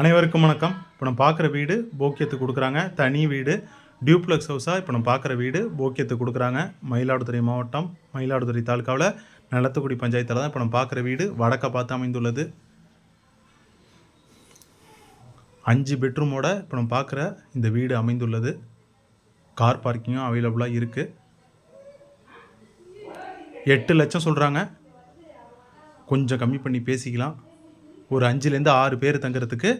அனைவருக்கும் வணக்கம். இப்போ நம்ம பார்க்குற வீடு போக்கியத்துக்கு கொடுக்குறாங்க. தனி வீடு டியூப்ளெக்ஸ் ஹவுஸாக இப்போ நம்ம பார்க்குற வீடு போக்கியத்துக்கு கொடுக்குறாங்க. மயிலாடுதுறை மாவட்டம் மயிலாடுதுறை தாலுக்காவில் நிலத்துக்குடி பஞ்சாயத்தில் தான் இப்போ நம்ம பார்க்குற வீடு வடக்க பார்த்து அமைந்துள்ளது. அஞ்சு பெட்ரூமோட இப்போ நம்ம பார்க்குற இந்த வீடு அமைந்துள்ளது. கார் பார்க்கிங்கும் அவைலபிளாக இருக்குது எட்டு லட்சம் சொல்கிறாங்க கொஞ்சம் கம்மி பண்ணி பேசிக்கலாம். ஒரு அஞ்சுலேருந்து ஆறு பேர் தங்குறதுக்கு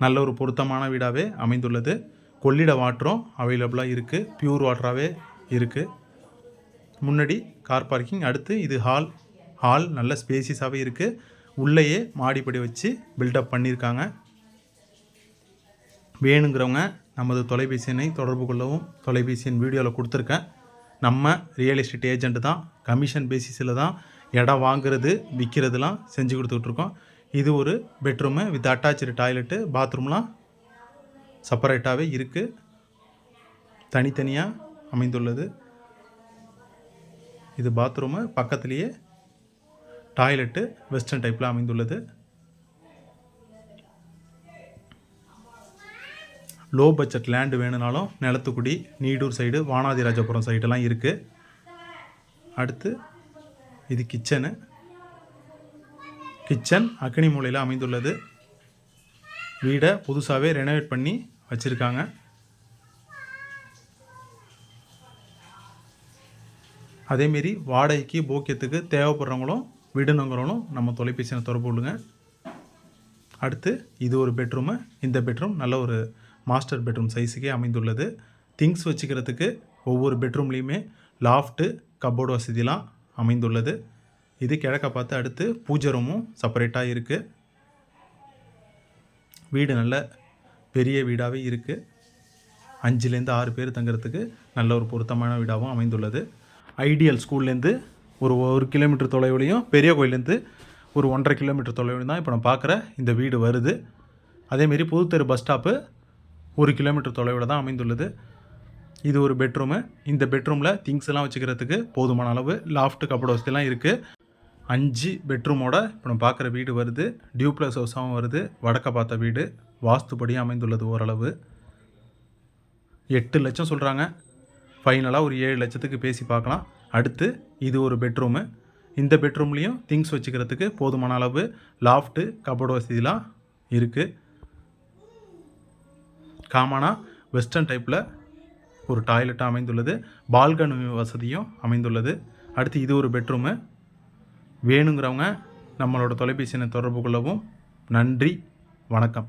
நல்ல ஒரு பொருத்தமான வீடாகவே அமைந்துள்ளது. கொள்ளிட வாட்டரும் அவைலபிளாக இருக்குது பியூர் வாட்டராகவே இருக்குது முன்னாடி கார் பார்க்கிங் அடுத்து இது ஹால் ஹால் நல்ல ஸ்பேசியஸாகவே இருக்குது உள்ளேயே மாடிப்படி வச்சு பில்டப் பண்ணியிருக்காங்க வேணுங்கிறவங்க நமது தொலைபேசி எண்ணை தொடர்பு கொள்ளவும் தொலைபேசி எண் வீடியோவில் கொடுத்துருக்கேன். நம்ம ரியல் எஸ்டேட் ஏஜெண்ட்டு தான் கமிஷன் பேசிஸில் தான் இடம் வாங்குறது விற்கிறதுலாம் செஞ்சு கொடுத்துட்ருக்கோம் இது ஒரு பெட்ரூமு வித் அட்டாச்சு டாய்லெட்டு பாத்ரூம்லாம் செப்பரேட்டாகவே இருக்குது தனித்தனியாக அமைந்துள்ளது. இது பாத்ரூமு பக்கத்துலேயே டாய்லெட்டு வெஸ்டர்ன் டைப்பில் அமைந்துள்ளது. லோ பட்ஜெட் லேண்டு வேணும்னாலும் நிலத்துக்குடி நீடூர் சைடு வானாதிராஜபுரம் சைடெல்லாம் இருக்குது அடுத்து இது கிச்சனு கிச்சன் அக்னி மூலையில் அமைந்துள்ளது. வீடை புதுசாகவே ரெனோவேட் பண்ணி வச்சுருக்காங்க. அதேமாரி வாடகைக்கு போக்கியத்துக்கு தேவைப்படுறவங்களும் விடணுங்கிறவங்களும் நம்ம தொலைபேசியை தொடர்பு கொள்ளுங்க. அடுத்து இது ஒரு பெட்ரூமு இந்த பெட்ரூம் நல்ல ஒரு மாஸ்டர் பெட்ரூம் சைஸுக்கே அமைந்துள்ளது. திங்ஸ் வச்சுக்கிறதுக்கு ஒவ்வொரு பெட்ரூம்லேயுமே லாஃப்ட்டு கப்போர்டு வசதிலாம் அமைந்துள்ளது. இது கிழக்க பார்த்து அடுத்து பூஜை ரூமும் செப்பரேட்டாக இருக்குது வீடு நல்ல பெரிய வீடாகவே இருக்குது அஞ்சுலேருந்து ஆறு பேர் தங்குறதுக்கு நல்ல ஒரு பொருத்தமான வீடாகவும் அமைந்துள்ளது. ஐடியல் ஸ்கூல்லேருந்து ஒரு ஒரு கிலோமீட்டர் தொலைவுலையும் பெரிய கோயிலேருந்து ஒரு ஒன்றரை கிலோமீட்டர் தொலைவில் தான் இப்போ நான் பார்க்குற இந்த வீடு வருது. அதேமாரி புதுத்தெரு பஸ் ஸ்டாப்பு ஒரு கிலோமீட்டர் தொலைவில் தான் அமைந்துள்ளது. இது ஒரு பெட்ரூமு இந்த பெட்ரூமில் திங்ஸ் எல்லாம் வச்சுக்கிறதுக்கு போதுமான அளவு லாஃப்ட் கப்பட வசதிலாம் இருக்குது அஞ்சு பெட்ரூமோட இப்போ நம்ம பார்க்குற வீடு வருது. டியூப்ளஸ் ஹவுஸாகவும் வருது. வடக்க பார்த்த வீடு. வாஸ்துப்படியும் அமைந்துள்ளது ஓரளவு. எட்டு லட்சம் சொல்கிறாங்க ஃபைனலாக ஒரு ஏழு லட்சத்துக்கு பேசி பார்க்கலாம். அடுத்து இது ஒரு பெட்ரூமு. இந்த பெட்ரூம்லேயும் திங்ஸ் வச்சுக்கிறதுக்கு போதுமான அளவு லாஃப்ட்டு கபோர்டு வசதிலாம் இருக்குது காமனாக வெஸ்டர்ன் டைப்பில் ஒரு டாய்லெட்டாக அமைந்துள்ளது. பால்கனி வசதியும் அமைந்துள்ளது. அடுத்து இது ஒரு பெட்ரூமு. வேணுங்கிறவங்க நம்மளோட தொலைபேசி எண்ணை தொடர்பு கொள்ளவும். நன்றி வணக்கம்.